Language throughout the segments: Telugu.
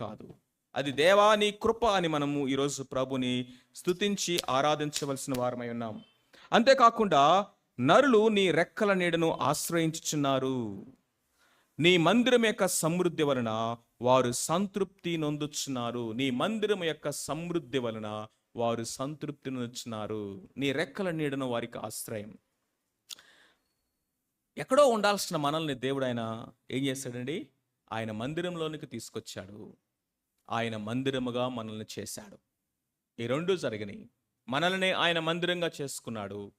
కాదు. అది దేవా నీ కృప అని మనము ఈరోజు ప్రభుని స్థుతించి ఆరాధించవలసిన వారమై ఉన్నాం. అంతేకాకుండా నరులు నీ రెక్కల నీడను ఆశ్రయించుచున్నారు. నీ మందిరం యొక్క సమృద్ధి వలన వారు సంతృప్తి నొందుచున్నారు. నీ మందిరం యొక్క సమృద్ధి వలన వారు సంతృప్తి నొందుచున్నారు. నీ రెక్కల నీడను వారికి ఆశ్రయం. ఎక్కడో ఉండాల్సిన మనల్ని దేవుడు ఆయన ఏం చేశాడండి? ఆయన మందిరంలోనికి తీసుకొచ్చాడు. ఆయన మందిరముగా మనల్ని చేశాడు. ఈ రెండు జరిగినాయి. మనల్ని ఆయన మందిరంగా చేసుకున్నాడు.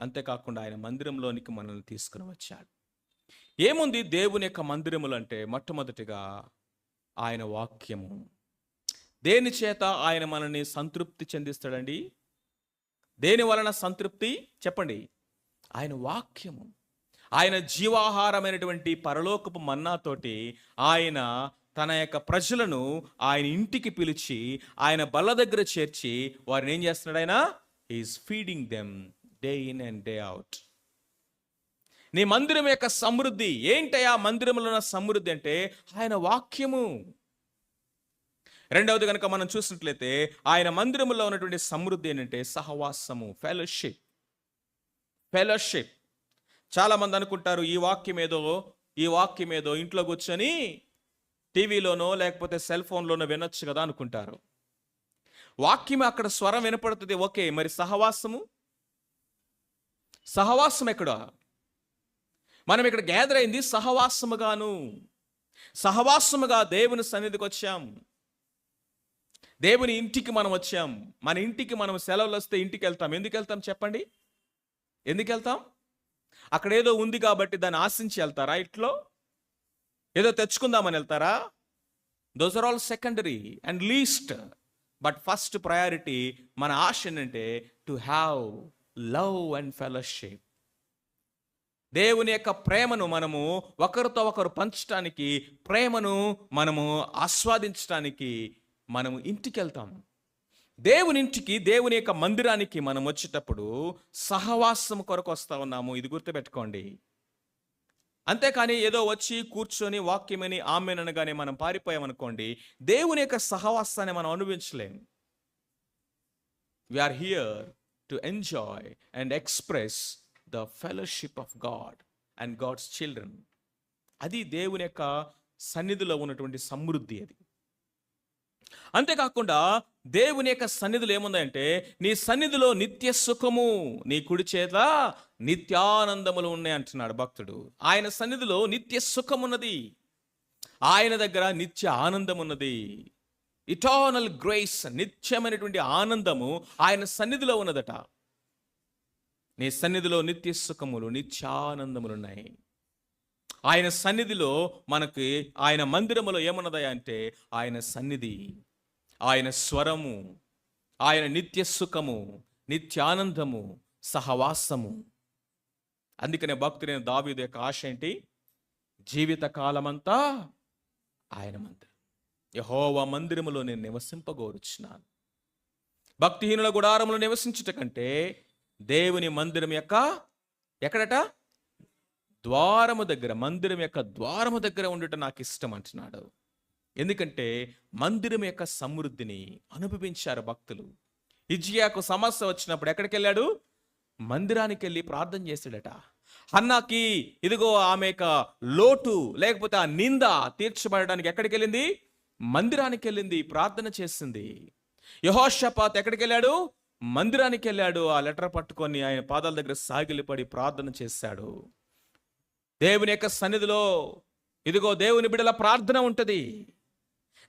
అంతేకాకుండా ఆయన మందిరంలోనికి మనల్ని తీసుకుని వచ్చాడు. ఏముంది దేవుని యొక్క మందిరములు అంటే మొట్టమొదటిగా ఆయన వాక్యము. దేని చేత ఆయన మనల్ని సంతృప్తి చెందిస్తాడండి? దేని వలన సంతృప్తి? చెప్పండి. ఆయన వాక్యము. ఆయన జీవాహారమైనటువంటి పరలోకపు మన్నాతోటి ఆయన తన యొక్క ప్రజలను ఆయన ఇంటికి పిలిచి ఆయన బల్ల దగ్గర చేర్చి వారిని ఏం చేస్తున్నాడు ఆయన? Is feeding them day in and day out నీ మందిరం యొక్క సమృద్ధి ఏంటయా మందిరంలో ఉన్న సమృద్ధి అంటే ఆయన వాక్యము. రెండవది కనుక మనం చూసినట్లయితే ఆయన మందిరంలో ఉన్నటువంటి సమృద్ధి ఏంటంటే సహవాసము ఫెలోషిప్ ఫెలోషిప్ చాలా మంది అనుకుంటారు ఈ వాక్యం ఏదో ఈ వాక్యం ఏదో ఇంట్లో కూర్చొని టీవీలోనో లేకపోతే సెల్ ఫోన్లోనో వినొచ్చు కదా అనుకుంటారు. వాక్యం అక్కడ స్వరం వినపడుతుంది. ఓకే మరి సహవాసము? సహవాసం ఎక్కడ? మనం ఇక్కడ గ్యాదర్ అయింది సహవాసముగాను. సహవాసముగా దేవుని సన్నిధికి వచ్చాం. దేవుని ఇంటికి మనం వచ్చాం. మన ఇంటికి మనం సెలవులు వస్తే ఇంటికి వెళ్తాం. ఎందుకు వెళ్తాం చెప్పండి? ఎందుకు వెళ్తాం? అక్కడ ఏదో ఉంది కాబట్టి దాన్ని ఆశించి వెళ్తారా? ఇట్లో? ఏదో తెచ్చుకుందామని వెళ్తారా? Those are all secondary and least but first priority మన ఆశ ఏంటంటే to have love and fellowship దేవుని యొక్క ప్రేమను మనము ఒకరితో ఒకరు పంచడానికి ప్రేమను మనము ఆస్వాదించడానికి మనము ఇంటికి వెళ్తాం దేవుని ఇంటికి దేవుని యొక్క మందిరానికి మనం వచ్చేటప్పుడు సహవాసం కొరకు వస్తూ ఉన్నాము. ఇది గుర్తుపెట్టుకోండి. అంతేకాని ఏదో వచ్చి కూర్చొని వాక్యమని ఆమెనగానే మనం పారిపోయామనుకోండి దేవుని యొక్క సహవాసాన్ని మనం అనుభవించలేం we are here to enjoy and express the fellowship of God and God's children అది దేవుని యొక్క సన్నిధిలో ఉన్నటువంటి సమృద్ధి అది. అంతేకాకుండా దేవుని యొక్క సన్నిధులు ఏముందంటే నీ సన్నిధిలో నిత్య సుఖము నీ కుడి చేత నిత్యానందములు ఉన్నాయి అంటున్నాడు భక్తుడు. ఆయన సన్నిధిలో నిత్య సుఖమున్నది. ఆయన దగ్గర నిత్య ఆనందం ఉన్నది ఇటర్నల్ గ్రేస్ నిత్యమైనటువంటి ఆనందము ఆయన సన్నిధిలో ఉన్నదట. నీ సన్నిధిలో నిత్య సుఖములు నిత్యానందములు ఉన్నాయి ఆయన సన్నిధిలో మనకి ఆయన మందిరములో ఏమున్నదయా అంటే ఆయన సన్నిధి ఆయన స్వరము ఆయన నిత్య సుఖము నిత్యానందము సహవాసము. అందుకనే భక్తుడైన దావీదు యొక్క ఆశ ఏంటి? జీవిత కాలమంతా ఆయన మందిరం. యహోవా మందిరములో నేను నివసింపగోరుచున్నాను. భక్తిహీనుల గుడారములు నివసించుట కంటే దేవుని మందిరం యొక్క ఎక్కడట? ద్వారము దగ్గర మందిరం యొక్క ద్వారము దగ్గర ఉండటం నాకు ఇష్టం అంటున్నాడు. ఎందుకంటే మందిరం యొక్క సమృద్ధిని అనుభవించారు భక్తులు. ఇజియాకు సమస్య వచ్చినప్పుడు ఎక్కడికి వెళ్ళాడు మందిరానికి వెళ్ళి ప్రార్థన చేశాడట. అన్నాకి ఇదిగో ఆమె యొక్క లోటు లేకపోతే ఆ నింద తీర్చబడడానికి ఎక్కడికి వెళ్ళింది మందిరానికి వెళ్ళింది ప్రార్థన చేసింది. యహోషపాత్ ఎక్కడికి వెళ్ళాడు మందిరానికి వెళ్ళాడు ఆ లెటర్ పట్టుకొని ఆయన పాదాల దగ్గర సాగిలిపడి ప్రార్థన చేశాడు. దేవుని యొక్క సన్నిధిలో ఇదిగో దేవుని బిడల ప్రార్థన ఉంటుంది.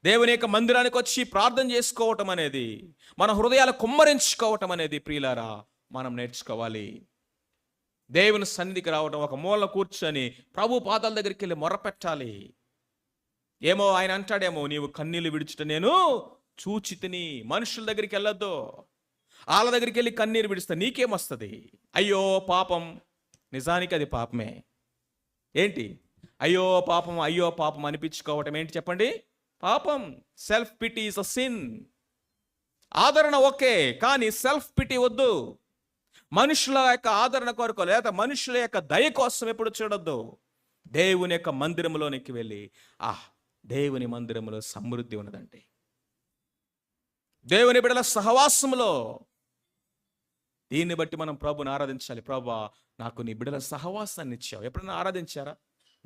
దేవుని యొక్క మందిరానికి వచ్చి ప్రార్థన చేసుకోవటం అనేది మన హృదయాలు కుమ్మరించుకోవటం అనేది ప్రియులారా మనం నేర్చుకోవాలి. దేవుని సన్నిధికి రావటం ఒక మూల కూర్చొని ప్రభు పాదాల దగ్గరికి వెళ్ళి మొరపెట్టాలి. ఏమో ఆయన అంటాడేమో నీవు కన్నీళ్ళు విడిచిట నేను చూచి తిని మనుషుల దగ్గరికి వెళ్ళొద్దు. వాళ్ళ దగ్గరికి వెళ్ళి కన్నీరు విడిస్తే నీకేమొస్తుంది అయ్యో పాపం. నిజానికి అది పాపమే. ఏంటి? అయ్యో పాపం అయ్యో పాపం అనిపించుకోవటం ఏంటి చెప్పండి? పాపం self pity is a sin ఆదరణ ఓకే కానీ సెల్ఫ్ పిటి వద్దు. మనుషుల యొక్క ఆదరణ కొరకు లేదా మనుషుల యొక్క దయ కోసం ఎప్పుడు చూడొద్దు. దేవుని యొక్క మందిరంలోనికి వెళ్ళి ఆ దేవుని మందిరములో సమృద్ధి ఉన్నదండి దేవుని బిడల సహవాసములో దీన్ని బట్టి మనం ప్రభుని ఆరాధించాలి. ప్రభా నాకు నీ బిడల సహవాసాన్ని ఇచ్చావు. ఎప్పుడైనా ఆరాధించారా?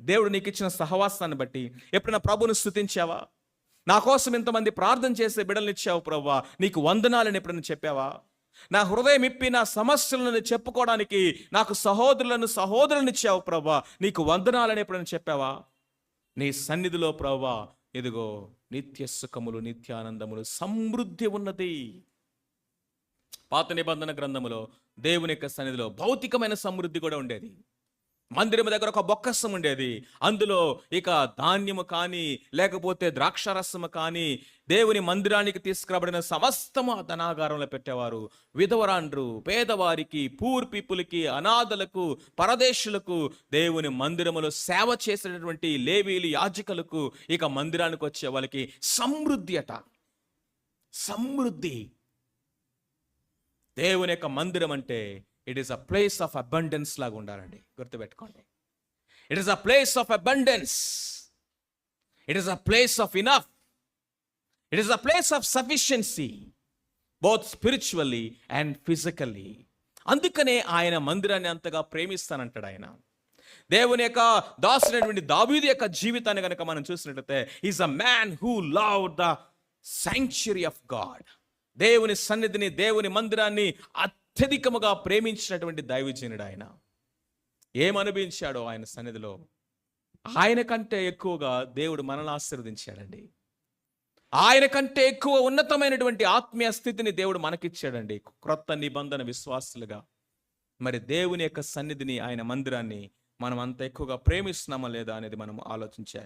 దేవుడు నీకు ఇచ్చిన సహవాసాన్ని బట్టి ఎప్పుడైనా ప్రభుని స్థుతించావా? నా కోసం ఇంతమంది ప్రార్థన చేసే బిడల్ని ఇచ్చావు ప్రభా. నీకు వందనాలని ఎప్పుడైనా చెప్పావా? నా హృదయం ఇప్పి నా సమస్యలను చెప్పుకోవడానికి నాకు సహోదరులను సహోదరులను ఇచ్చావు ప్రభా. నీకు వందనాలని ఎప్పుడైనా చెప్పావా? నీ సన్నిధిలో ప్రభా ఇదిగో నిత్య సుఖములు నిత్యానందములు సమృద్ధి ఉన్నది. పాత నిబంధన గ్రంథములో దేవుని యొక్క సన్నిధిలో భౌతికమైన సమృద్ధి కూడా ఉండేది. మందిరం దగ్గర ఒక బొక్కసం ఉండేది. అందులో ఇక ధాన్యము కానీ లేకపోతే ద్రాక్షరసము కానీ దేవుని మందిరానికి తీసుకురాబడిన సమస్తము ఆ ధనాగారంలో పెట్టేవారు. విధవరాండ్రు పేదవారికి పూర్ పీపుల్కి అనాథలకు పరదేశులకు దేవుని మందిరములో సేవ చేసేటటువంటి లేవీలు యాజకులకు ఇక మందిరానికి వచ్చే వాళ్ళకి సమృద్ధి అట. సమృద్ధి. దేవుని యొక్క మందిరం అంటే it is a place of abundance లాగా ఉండాలండి. గుర్తుపెట్టుకోండి. It is a place of abundance it is a place of enough it is a place of sufficiency both spiritually and physically అందుకనే ఆయన మందిరాన్ని అంతగా ప్రేమిస్తానంటాడు ఆయన. దేవుని యొక్క దాసినటువంటి దావీది యొక్క జీవితాన్ని కనుక మనం చూసినట్లయితే is a man who love the sanctuary of God దేవుని సన్నిధిని దేవుని మందిరాన్ని అత్యధికముగా ప్రేమించినటువంటి దైవజనుడు ఆయన. ఏమనిపించాడో ఆయన సన్నిధిలో? ఆయన కంటే ఎక్కువగా దేవుడు మనల్ని ఆశీర్వదించాడండి. ఆయన కంటే ఎక్కువ ఉన్నతమైనటువంటి ఆత్మీయ స్థితిని దేవుడు మనకిచ్చాడండి. క్రొత్త నిబంధన విశ్వాసులుగా. మరి దేవుని యొక్క సన్నిధిని ఆయన మందిరాన్ని మనం అంత ఎక్కువగా ప్రేమిస్తున్నామా లేదా అనేది మనం ఆలోచించాలి